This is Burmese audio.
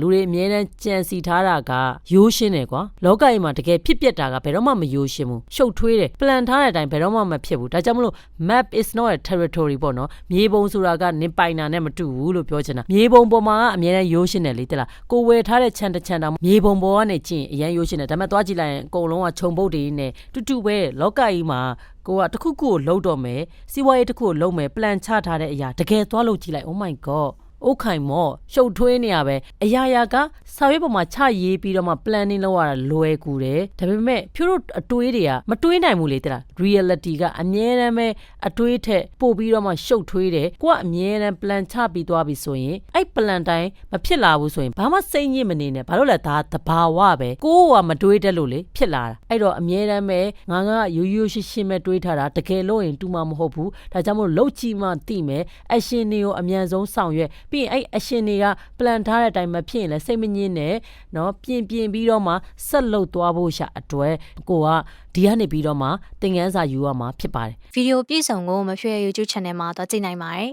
လူတွေအမြဲတမ်းကြံစီထားတာကရိုးရှင်းတယ်ကွာလောကကြီးမှာတကယ်ဖြစ်ပျက်တာကဘယ်တော့မှမရိုးရှင်းဘူးရှုပ်ထွေးတယ် plan ထားတဲ့အတိုင်းဘယ်တော့မှမဖြစ်ဘူးဒါကြောင့်မလို့ map is not a territory ပေါ့နော်မြေပုံဆိုတာကနင်ပိုင်တာနဲ့မတူဘူးလို့ပြောချင်တာမြေပုံပေါ်မှာကအမြဲတမ်းရိုးရှင်းတယ်လေတဲ့လားကိုဝယ်ထားတဲ့ခြံတစ်ခြံတောင်မြေပုံပေါ်ကနေကြည့်ရင်အရန်ရိုးရှင်းတယ်ဒါပေမဲ့သွားကြည့်လိုက်ရင်အကုန်လုံးကခြုံပုတ်တွေနဲ့တူတူပဲလောကကြီးမှာကိုကတစ်ခုခုကိုလှုပ်တော့မယ်စီးပွားရေးတစ်ခုကိုလှုပ်မယ် plan ချထားတဲ့အရာတကယ်သွားလို့ကြည့်လိုက် oh my god အိုးခိုင်မော့ရှုပ်ထွေးနေရပဲအရာရာကစာရွက်ပေါ်မှာချရေးပြီးတော့မှ planning လုပ်ရတာလွယ်ကူတယ်ဒါပေမဲ့ဖြိုးတို့အတွေးတွေကမတွေးနိုင်ဘူးလေတဲ့လား reality ကအမြဲတမ်းပဲအတွေးထက်ပို့ပြီးတော့မှရှုပ်ထွေးတယ်ကိုကအမြဲတမ်း plan ချပြီးသွားပြီဆိုရင်အဲ့ plan တိုင်းမဖြစ်လာဘူးဆိုရင်ဘာမှစိတ်ညစ်မနေနဲ့ဘာလို့လဲဒါသဘာဝပဲကိုကမတွေးတတ်လို့လေဖြစ်လာတာအဲ့တော့အမြဲတမ်းပဲငါကရိုးရိုးရှင်းရှင်းပဲတွေးထားတာတကယ်လို့ရင်တူမှာမဟုတ်ဘူးဒါကြောင့်မို့လှုပ်ကြည့်မှသိမယ် action တွေကိုအမြန်ဆုံးဆောင်ရွက်ပြီးရင်အဲ့ action တွေက plan ထားတဲ့အတိုင်းမဖြစ်ရင်လည်းစိတ်မငြင်းနဲ့เนาะပြင်ပြင်ပြီးတော့မှဆက်လုပ်သွားဖို့ရှာအတွက်ကိုကဒီကနေပြီးတော့မှသင်ခန်းစာယူရမှာဖြစ်ပါတယ် ဗီဒီယိုပြည့်စုံကိုမဖြွေ YouTube channel မှာတော့ကြည့်နိုင်ပါတယ်